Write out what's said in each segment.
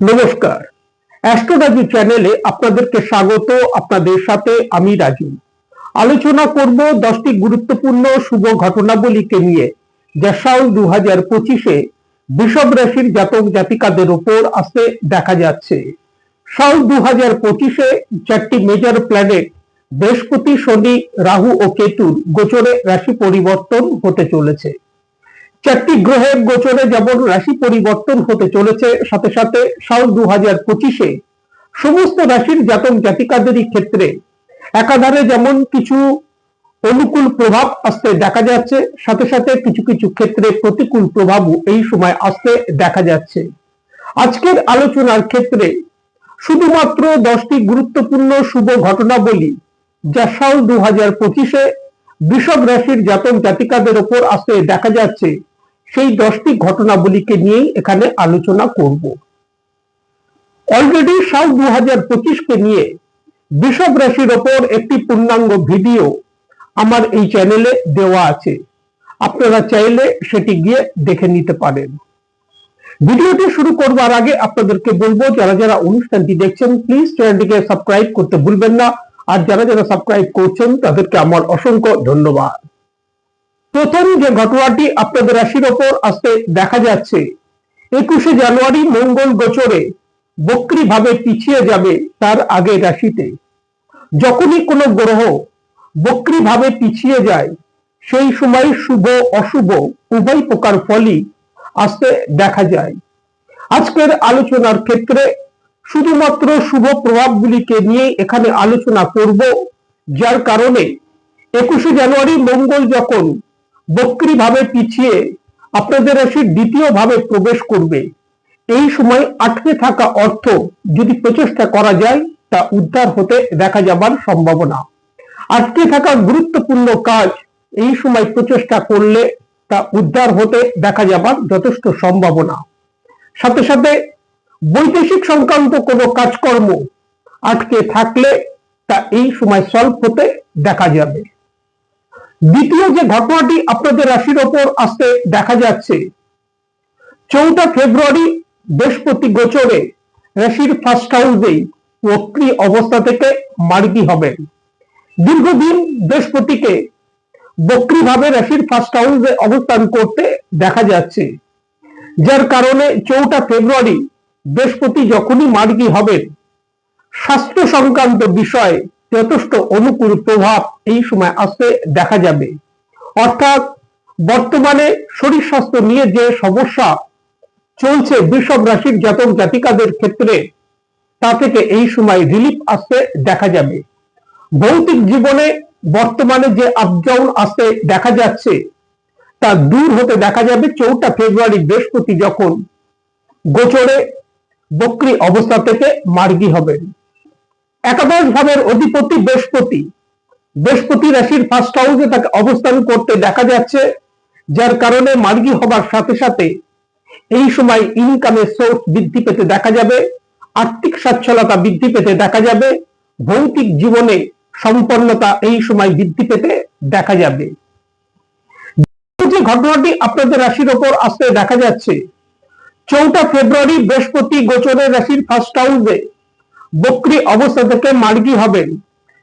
নমস্কার। অ্যাস্ট্রোলজি চ্যানেলে আপনাদেরকে স্বাগত, আপনাদের সাথে আমি রাজু আলোচনা করব দশটি গুরুত্বপূর্ণ শুভ ঘটনাবলীকে নিয়ে যা সাল দু হাজার পঁচিশে বৃষভ রাশির জাতক জাতিকাদের ওপর আসতে দেখা যাচ্ছে। সাল দু হাজার পঁচিশে চারটি মেজর প্ল্যানেট বৃহস্পতি, শনি, রাহু ও কেতুর গোচরে রাশি পরিবর্তন হতে চলেছে। চারটি গ্রহের গোচরে যেমন রাশি পরিবর্তন হতে চলেছে। সাথে সাথে সাল দু হাজার পঁচিশে সমস্ত রাশির জাতক জাতিকাদেরই ক্ষেত্রে একাধারে যেমন কিছু অনুকূল প্রভাব আসতে দেখা যাচ্ছে, সাথে সাথে কিছু কিছু ক্ষেত্রে প্রতিকূল প্রভাবও এই সময় আসতে দেখা যাচ্ছে। আজকের আলোচনার ক্ষেত্রে শুধুমাত্র দশটি গুরুত্বপূর্ণ শুভ ঘটনাবলী যা সাল দু হাজার পঁচিশে বৃষভ রাশির জাতক জাতিকাদের ওপর আসতে দেখা যাচ্ছে। সেই দশটি ঘটনাবলীকে নিয়েই এখানে আলোচনা করব। অলরেডি সাল দু হাজার পঁচিশকে নিয়ে বৃষভ রাশির ওপর একটি পূর্ণাঙ্গ ভিডিও আমার এই চ্যানেলে দেওয়া আছে। আপনারা চাইলে সেটি গিয়ে দেখে নিতে পারেন। ভিডিওটি শুরু করবার আগে আপনাদেরকে বলব, যারা যারা অনুষ্ঠানটি দেখছেন প্লিজ চ্যানেলটিকে সাবস্ক্রাইব করতে ভুলবেন না। আর যারা যারা সাবস্ক্রাইব করছেন, তাদেরকে আমার অসংখ্য ধন্যবাদ। প্রথম যে ঘটনাটি আপনাদের রাশির ওপর আসতে দেখা যাচ্ছে, একুশে জানুয়ারি মঙ্গল গোচরে বক্রি ভাবে পিছিয়ে যাবে তার আগে রাশিতে। যখনই কোনো গ্রহ বক্রি ভাবে পিছিয়ে যায়, সেই সময় শুভ, অশুভ উভয় প্রকার ফলই আসতে দেখা যায়। আজকের আলোচনার ক্ষেত্রে শুধুমাত্র শুভ প্রভাবগুলিকে নিয়ে এখানে আলোচনা করব, যার কারণে একুশে জানুয়ারি মঙ্গল যখন বক্রি ভাবে পিছিয়ে আপনাদের রাশির দ্বিতীয় ভাবে প্রবেশ করবে। এই সময় আটকে থাকা অর্থ যদি প্রচেষ্টা করা যায়, তা উদ্ধার হতে দেখা যাবার সম্ভাবনা। আটকে থাকা গুরুত্বপূর্ণ কাজ এই সময় প্রচেষ্টা করলে তা উদ্ধার হতে দেখা যাবার যথেষ্ট সম্ভাবনা। সাথে সাথে বৈদেশিক সংক্রান্ত কোনো কাজকর্ম আটকে থাকলে তা এই সময় সলভ হতে দেখা যাবে। দ্বিতীয় যে ঘটনাটি আপনাদের রাশির ওপর আসতে দেখা যাচ্ছে, চৌঠা ফেব্রুয়ারি বৃহস্পতি গোচরে রাশির ফার্স্ট হাউসেই বক্রি অবস্থা থেকে মার্গি হবেন। দীর্ঘদিন বৃহস্পতিকে বক্রি ভাবে রাশির ফার্স্ট হাউসে অবস্থান করতে দেখা যাচ্ছে, যার কারণে চৌঠা ফেব্রুয়ারি বৃহস্পতি যখনই মার্গি হবেন, স্বাস্থ্য সংক্রান্ত বিষয়ে যথেষ্ট অনুকূল প্রভাব এই সময় আসতে দেখা যাবে। অর্থাৎ বর্তমানে শরীর স্বাস্থ্য নিয়ে যে সমস্যা চলছে বৃষভ রাশির জাতক জাতিকাদের ক্ষেত্রে, তা থেকে এই সময় রিলিফ আসতে দেখা যাবে। ভৌতিক জীবনে বর্তমানে যে আপডাউন আসতে দেখা যাচ্ছে, তা দূর হতে দেখা যাবে চৌঠা ফেব্রুয়ারি বৃহস্পতি যখন গোচরে বক্রি অবস্থা থেকে মার্গি হবেন। একাদশ ভাবের অধিপতি বৃহস্পতি। বৃহস্পতি রাশির ফার্স্ট হাউসে তাকে অবস্থান করতে দেখা যাচ্ছে, যার কারণে মার্গী হবার সাথে সাথে এই সময় ইনকামের সোর্স বৃদ্ধি পেতে দেখা যাবে, আর্থিক সচ্ছলতা বৃদ্ধি পেতে দেখা যাবে, ভৌতিক জীবনে সম্পন্নতা এই সময় বৃদ্ধি পেতে দেখা যাবে। যে ঘটনাটি আপনাদের রাশির ওপর আসতে দেখা যাচ্ছে, চৌঠা ফেব্রুয়ারি বৃহস্পতি গোচরের রাশির ফার্স্ট হাউসে বক্রি অবস্থা থেকে মার্গী হবেন।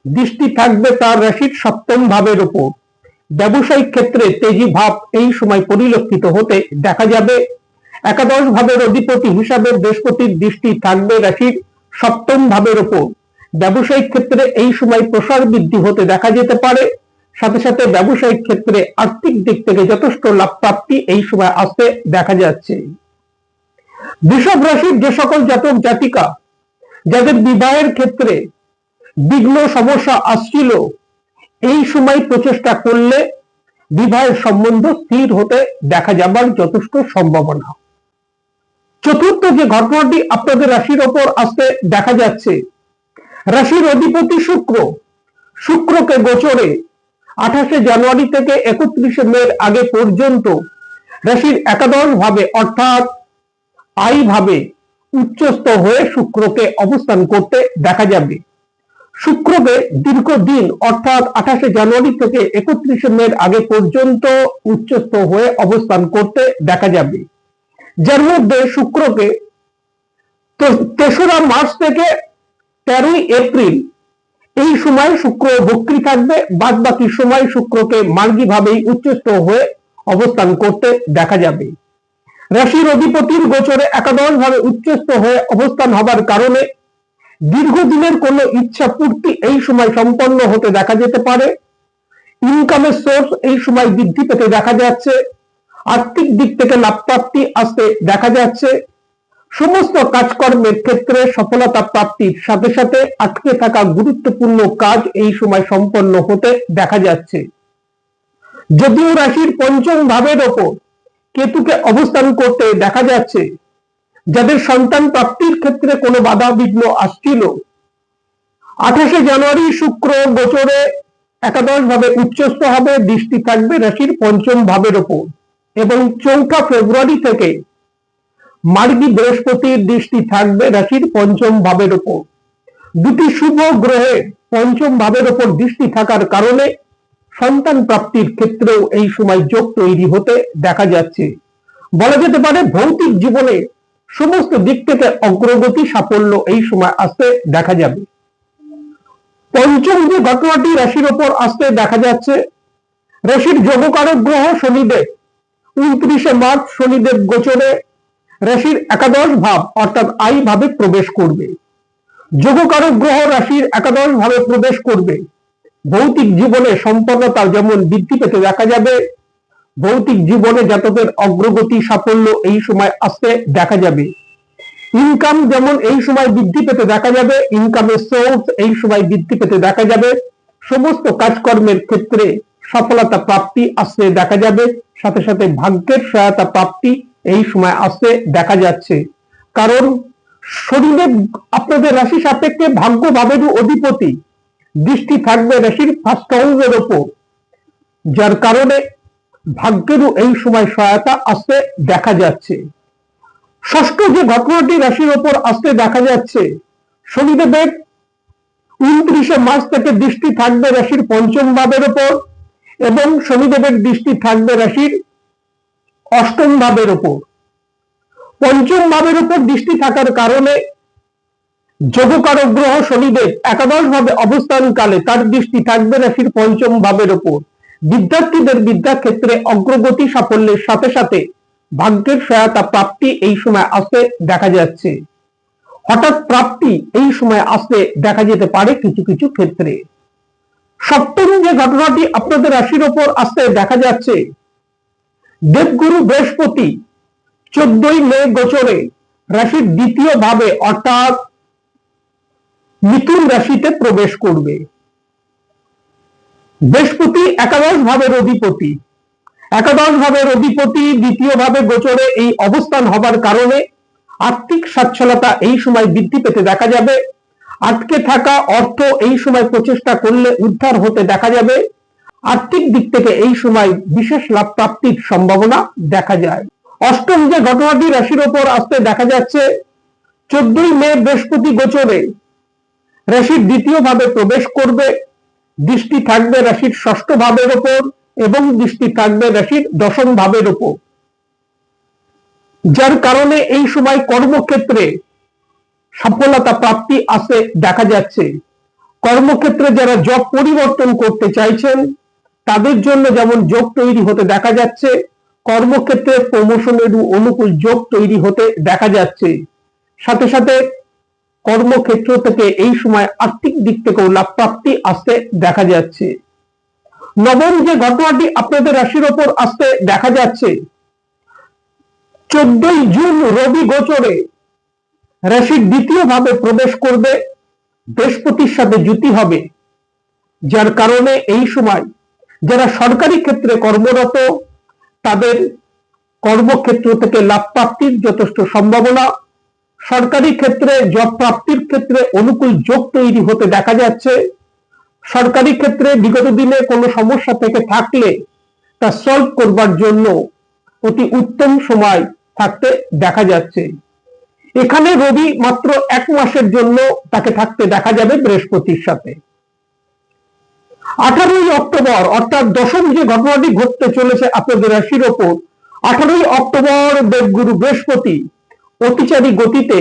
দৃষ্টি থাকবে তার রাশির সপ্তম ভাবের উপর। ব্যবসায়িক ক্ষেত্রে তেজি ভাব এই সময় পরিলক্ষিত হতে দেখা যাবে। একাদশ ভাবের অধিপতি হিসাবে বৃহস্পতির দৃষ্টি থাকবে রাশির সপ্তম ভাবের উপর। ব্যবসায়িক ক্ষেত্রে এই সময় প্রসার বৃদ্ধি হতে দেখা যেতে পারে। সাথে সাথে ব্যবসায়িক ক্ষেত্রে আর্থিক দিক থেকে যথেষ্ট লাভ প্রাপ্তি এই সময় আসতে দেখা যাচ্ছে। বৃষভ রাশির যে সকল জাতক জাতিকা যাদের বিবাহের ক্ষেত্রে বিঘ্ন, সমস্যা আসছিল, এই সময় প্রচেষ্টা করলে বিবাহের সম্বন্ধ স্থির হতে দেখা যাবার যথেষ্ট সম্ভাবনা। চতুর্থ যে ঘটনাটি আপনাদের রাশির ওপর আসতে দেখা যাচ্ছে, রাশির অধিপতি শুক্র। শুক্রকে গোচরে আঠাশে জানুয়ারি থেকে একত্রিশে মে আগে পর্যন্ত রাশির একাদশ ভাবে অর্থাৎ আই ভাবে উচ্চস্থ হয়ে শুক্রকে অবস্থান করতে দেখা যাবে। শুক্রকে দীর্ঘদিন, অর্থাৎ আঠাশে জানুয়ারি থেকে একত্রিশে মে আগে পর্যন্ত উচ্চস্থ হয়ে অবস্থান করতে দেখা যাবে। যার মধ্যে শুক্রকে তেসরা মার্চ থেকে তেরোই এপ্রিল, এই সময় শুক্র বক্রী থাকবে। বাদ বাকি সময় শুক্রকে মার্গী ভাবেই উচ্চস্থ হয়ে অবস্থান করতে দেখা যাবে। রাশির অধিপতির গোচরে একাদশ ভাবে উচ্চস্থ হয়ে অবস্থান হবার কারণে দীর্ঘদিনের কোনো ইচ্ছা পূর্তি এই সময় সম্পন্ন হতে দেখা যেতে পারে। ইনকামের সোর্স এই সময় বৃদ্ধি পেতে দেখা যাচ্ছে। আর্থিক দিক থেকে লাভ প্রাপ্তি আসতে দেখা যাচ্ছে। সমস্ত কাজকর্মের ক্ষেত্রে সফলতা প্রাপ্তির সাথে সাথে আটকে থাকা গুরুত্বপূর্ণ কাজ এই সময় সম্পন্ন হতে দেখা যাচ্ছে। যদিও রাশির পঞ্চম ভাবের ওপর কেতুকে অবস্থান করতে দেখা যাচ্ছে, যাদের সন্তান প্রাপ্তির ক্ষেত্রে কোনো বাধা বিঘ্ন আসছিল। আঠাশে জানুয়ারি শুক্র গোচরে একাদশ ভাবে উচ্চস্থ হবে, দৃষ্টি থাকবে রাশির পঞ্চম ভাবের ওপর এবং চৌঠা ফেব্রুয়ারি থেকে মার্গী বৃহস্পতির দৃষ্টি থাকবে রাশির পঞ্চম ভাবের ওপর। দুটি শুভ গ্রহে পঞ্চম ভাবের ওপর দৃষ্টি থাকার কারণে সন্তান প্রাপ্তির ক্ষেত্রেও এই সময় যোগ তৈরি হতে দেখা যাচ্ছে। বলা যেতে পারে, ভৌতিক জীবনে সমস্ত দিক থেকে অগ্রগতি সাফল্য এই সময় আসতে দেখা যাবে। পঞ্চম যে ঘটনাটি রাশির ওপর আসতে দেখা যাচ্ছে, রাশির যোগকারক গ্রহ শনিদেব। উনত্রিশে মার্চ শনিদেব গোচরে রাশির একাদশ ভাব অর্থাৎ আই ভাবে প্রবেশ করবে। যোগকারক গ্রহ রাশির একাদশ ভাবে প্রবেশ করবে। ভৌতিক জীবনে সম্পন্নতা যেমন বৃদ্ধি পেতে দেখা যাবে, ভৌতিক জীবনে জাতকের অগ্রগতি, সাফল্য এই সময় আসতে দেখা যাবে। ইনকাম যেমন এই সময় বৃদ্ধি পেতে দেখা যাবে ইনকামের সোর্স এই সময় বৃদ্ধি পেতে দেখা যাবে। সমস্ত কাজকর্মের ক্ষেত্রে সফলতা প্রাপ্তি আসতে দেখা যাবে, সাথে সাথে ভাগ্যের সহায়তা প্রাপ্তি এই সময় আসতে দেখা যাচ্ছে। কারণ শরীরের, আপনাদের রাশি সাপেক্ষে ভাগ্য ভাবের অধিপতি। দৃষ্টি থাকবে রাশির ফার্স্ট হাউসের ওপর, যার কারণে ভাগ্যেরও এই সময় সহায়তা আসতে দেখা যাচ্ছে। ষষ্ঠ যে ঘটনাটি রাশির ওপর আসতে দেখা যাচ্ছে, শনিদেবের উনত্রিশে মার্চ থেকে দৃষ্টি থাকবে রাশির পঞ্চম ভাবের ওপর এবং শনিদেবের দৃষ্টি থাকবে রাশির অষ্টম ভাবের ওপর। পঞ্চম ভাবের উপর দৃষ্টি থাকার কারণে যোগকারক গ্রহ শনিদেব একাদশ ভাবে অবস্থানকালে তার দৃষ্টি থাকবে রাশির পঞ্চম ভাবের ওপর বিদ্যার্থীদের বিদ্যাক্ষেত্রে অগ্রগতি সাফল্যের সাথে সাথে ভাগ্যের সহায়তা প্রাপ্তি এই সময় আসতে দেখা যাচ্ছে। হঠাৎ প্রাপ্তি এই সময় আসতে দেখা যেতে পারে কিছু কিছু ক্ষেত্রে। সপ্তম যে ঘটনাটি আপনাদের রাশির ওপর আসতে দেখা যাচ্ছে, দেবগুরু বৃহস্পতি চোদ্দই মে গোচরে রাশির দ্বিতীয় ভাবে অর্থাৎ মিথুন রাশিতে প্রবেশ করবে। বৃহস্পতি একাদশ ভাবের অধিপতি। একাদশ ভাবের অধিপতি দ্বিতীয় ভাবে গোচরে এই অবস্থান হবার কারণে আর্থিক সচ্ছলতা এই সময় বৃদ্ধি পেতে দেখা যাবে। আটকে থাকা অর্থ এই সময় প্রচেষ্টা করলে উদ্ধার হতে দেখা যাবে। আর্থিক দিক থেকে এই সময় বিশেষ লাভ প্রাপ্তির সম্ভাবনা দেখা যায়। অষ্টম যে ঘটনাটি রাশির ওপর আসতে দেখা যাচ্ছে, চোদ্দই মে বৃহস্পতি গোচরে। রাশির দ্বিতীয় ভাবে প্রবেশ করবে, দৃষ্টি থাকবে রাশির ষষ্ঠ ভাবের ওপর এবং দৃষ্টি থাকবে রাশির দশম ভাবের ওপর। যার কারণে এই সময় কর্মক্ষেত্রে সফলতা প্রাপ্তি আসে দেখা যাচ্ছে। কর্মক্ষেত্রে যারা জব পরিবর্তন করতে চাইছেন, তাদের জন্য যেমন যোগ তৈরি হতে দেখা যাচ্ছে, কর্মক্ষেত্রে প্রমোশনের অনুকূল যোগ তৈরি হতে দেখা যাচ্ছে। সাথে সাথে কর্মক্ষেত্র থেকে এই সময় আর্থিক দিক থেকেও লাভ প্রাপ্তি আসতে দেখা যাচ্ছে। নবম যে ঘটনাটি আপনাদের রাশির ওপর আসতে দেখা যাচ্ছে, চোদ্দই জুন রবি গোচরে রাশির দ্বিতীয় ভাবে প্রবেশ করবে, বৃহস্পতির সাথে জুতি হবে। যার কারণে এই সময় যারা সরকারি ক্ষেত্রে কর্মরত, তাদের কর্মক্ষেত্র থেকে লাভ প্রাপ্তির যথেষ্ট সম্ভাবনা সরকারি ক্ষেত্রে জব প্রাপ্তির ক্ষেত্রে অনুকূল যোগ তৈরি হতে দেখা যাচ্ছে। সরকারি ক্ষেত্রে বিগত দিনে কোনো সমস্যা থেকে থাকলে তা সলভ করবার জন্য অতি উত্তম সময় থাকতে দেখা যাচ্ছে। এখানে রবি মাত্র এক মাসের জন্য তাকে থাকতে দেখা যাবে বৃহস্পতির সাথে। আঠারোই অক্টোবর, অর্থাৎ দশম যে ঘটনাটি ঘটতে চলেছে আপনাদের রাশির ওপর, আঠারোই অক্টোবর দেবগুরু বৃহস্পতি অতিচারী গতিতে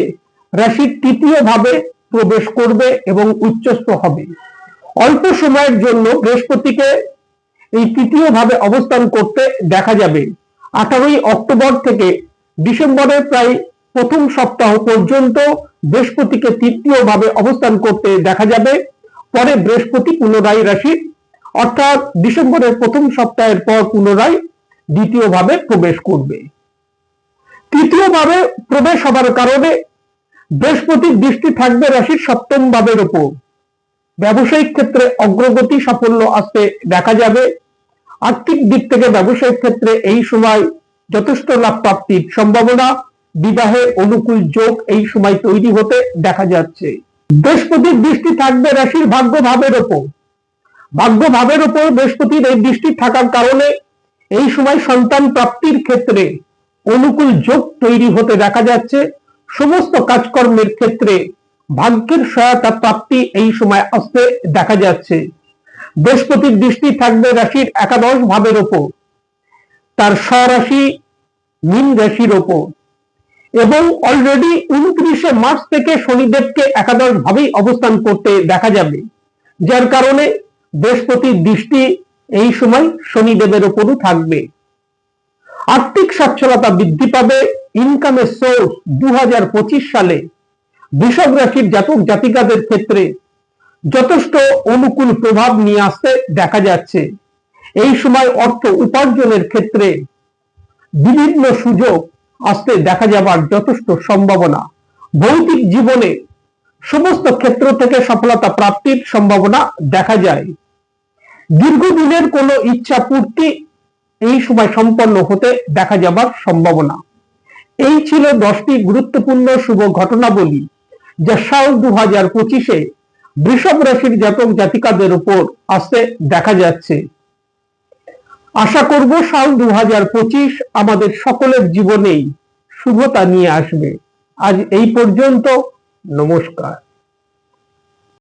রাশির তৃতীয় ভাবে প্রবেশ করবে এবং উচ্চস্থ হবে। অল্প সময়ের জন্য বৃহস্পতিকে এই তৃতীয় ভাবে অবস্থান করতে দেখা যাবে। আঠারোই অক্টোবর থেকে ডিসেম্বরের প্রায় প্রথম সপ্তাহ পর্যন্ত বৃহস্পতিকে তৃতীয় ভাবে অবস্থান করতে দেখা যাবে। পরে বৃহস্পতি পুনরায় রাশি, অর্থাৎ ডিসেম্বরের প্রথম সপ্তাহের পর পুনরায় দ্বিতীয় ভাবে প্রবেশ করবে। তৃতীয় ভাবে প্রবেশ হবার কারণে বৃহস্পতির দৃষ্টি থাকবে রাশির সপ্তম ভাবের উপর। ব্যবসায়িক ক্ষেত্রে অগ্রগতি সাফল্য আসতে দেখা যাবে। আর্থিক দিক থেকে ব্যবসায়িক ক্ষেত্রে এই সময় যথেষ্ট লাভ প্রাপ্তির সম্ভাবনা। বিবাহে অনুকূল যোগ এই সময় তৈরি হতে দেখা যাচ্ছে। বৃহস্পতির দৃষ্টি থাকবে রাশির ভাগ্য ভাবের ওপর ভাগ্য ভাবের ওপর বৃহস্পতির এই দৃষ্টি থাকার কারণে এই সময় সন্তান প্রাপ্তির ক্ষেত্রে অনুকূল যোগ তৈরি হতে দেখা যাচ্ছে। সমস্ত কাজকর্মের ক্ষেত্রে ভাগ্যের সহায়তা প্রাপ্তি এই সময় আসতে দেখা যাচ্ছে। বৃহস্পতির দৃষ্টি থাকবে রাশির একাদশ ভাবের ওপর। তার স্বরাশি মীন রাশির ওপর। এবং অলরেডি উনত্রিশে মার্চ থেকে শনিদেবকে একাদশ ভাবেই অবস্থান করতে দেখা যাবে। যার কারণে বৃহস্পতির দৃষ্টি এই সময় শনিদেবের ওপরও থাকবে। আর্থিক সচ্ছলতা বৃদ্ধি পাবে। ইনকামের সোর্স দু হাজার পঁচিশ সালে। বৃষভ রাশির জাতক জাতিকাদের ক্ষেত্রে যথেষ্ট অনুকূল প্রভাব নিয়ে আসতে দেখা যাচ্ছে। এই সময় অর্থ উপার্জনের ক্ষেত্রে বিভিন্ন সুযোগ আসতে দেখা যাবার যথেষ্ট সম্ভাবনা। ভৌতিক জীবনে সমস্ত ক্ষেত্র থেকে সফলতা প্রাপ্তির সম্ভাবনা দেখা যায়। দীর্ঘদিনের কোনো ইচ্ছা পূর্তি এই সময় সম্পন্ন হতে দেখা যাবার সম্ভাবনা। এই ছিল দশটি গুরুত্বপূর্ণ শুভ ঘটনাবলী, যা সাল দু হাজার পঁচিশে বৃষভ রাশির জাতক জাতিকাদের উপর আসতে দেখা যাচ্ছে। আশা করব সাল দু হাজার পঁচিশ আমাদের সকলের জীবনেই শুভতা নিয়ে আসবে। আজ এই পর্যন্ত, নমস্কার।